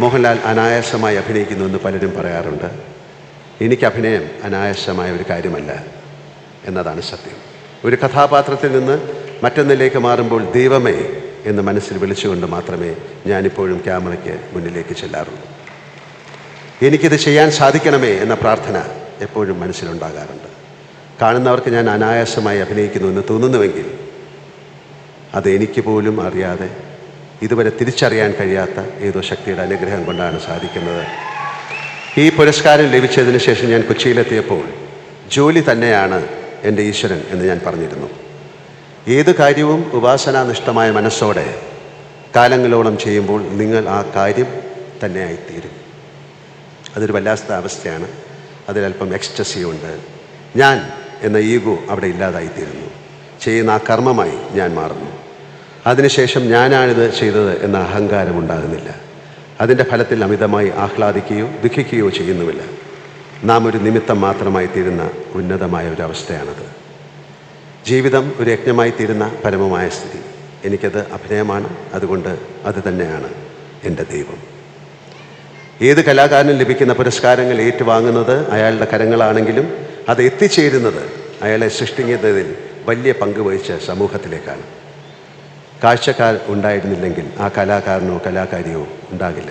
മോഹൻലാൽ അനായാസമായി അഭിനയിക്കുന്നു എന്ന് പലരും പറയാറുണ്ട്. എനിക്ക് അഭിനയം അനായാസമായ ഒരു കാര്യമല്ല എന്നതാണ് സത്യം. ഒരു കഥാപാത്രത്തിൽ നിന്ന് മറ്റൊന്നിലേക്ക് മാറുമ്പോൾ ദൈവമേ എന്ന് മനസ്സിൽ വിളിച്ചുകൊണ്ട് മാത്രമേ ഞാനിപ്പോഴും ക്യാമറയ്ക്ക് മുന്നിലേക്ക് ചെല്ലാറുള്ളൂ. എനിക്കിത് ചെയ്യാൻ സാധിക്കണമേ എന്ന പ്രാർത്ഥന എപ്പോഴും മനസ്സിലുണ്ടാകാറുണ്ട്. കാണുന്നവർക്ക് ഞാൻ അനായാസമായി അഭിനയിക്കുന്നു എന്ന് തോന്നുന്നുവെങ്കിൽ അത് എനിക്ക് പോലും അറിയാതെ ഇതുവരെ തിരിച്ചറിയാൻ കഴിയാത്ത ഏതോ ശക്തിയുടെ അനുഗ്രഹം കൊണ്ടാണ് സാധിക്കുന്നത്. ഈ പുരസ്കാരം ലഭിച്ചതിന് ശേഷം ഞാൻ കൊച്ചിയിലെത്തിയപ്പോൾ ജോലി തന്നെയാണ് എന്റെ ഈശ്വരൻ എന്ന് ഞാൻ പറഞ്ഞിരുന്നു. ഏത് കാര്യവും ഉപാസനാനിഷ്ഠമായ മനസ്സോടെ കാലങ്ങളോളം ചെയ്യുമ്പോൾ നിങ്ങൾ ആ കാര്യം തന്നെയായിത്തീരും. അതൊരു വല്ലാത്ത അവസ്ഥയാണ്. അതിലല്പം എക്സ്റ്റസിയുണ്ട് ഞാൻ എന്ന ഈഗോ അവിടെ ഇല്ലാതായിത്തീരുന്നു. ചെയ്യുന്ന ആ കർമ്മമായി ഞാൻ മാറുന്നു. അതിനുശേഷം ഞാനാണിത് ചെയ്തത് എന്ന അഹങ്കാരം ഉണ്ടാകുന്നില്ല അതിന്റെ ഫലത്തിൽ അമിതമായി ആഹ്ലാദിക്കുകയോ ദുഃഖിക്കുകയോ ചെയ്യുന്നുമില്ല. നാം ഒരു നിമിത്തം മാത്രമായി തീരുന്ന ഉന്നതമായ ഒരു ജീവിതം ഒരു യജ്ഞമായി തീരുന്ന പരമമായ സ്ഥിതി. എനിക്കത് അഭിനയമാണ് അതുകൊണ്ട് അത് തന്നെയാണ് എന്റെ ദൈവം. ഏത് കലാകാരനും ലഭിക്കുന്ന പുരസ്കാരങ്ങൾ ഏറ്റുവാങ്ങുന്നത് അയാളുടെ കരങ്ങളാണെങ്കിലും അത് എത്തിച്ചേരുന്നത് അയാളെ സൃഷ്ടിക്കുന്നതിൽ വലിയ പങ്ക് വഹിച്ച സമൂഹത്തിലേക്കാണ്. കാഴ്ചക്കാർ ഉണ്ടായിരുന്നില്ലെങ്കിൽ ആ കലാകാരനോ കലാകാരിയോ ഉണ്ടാകില്ല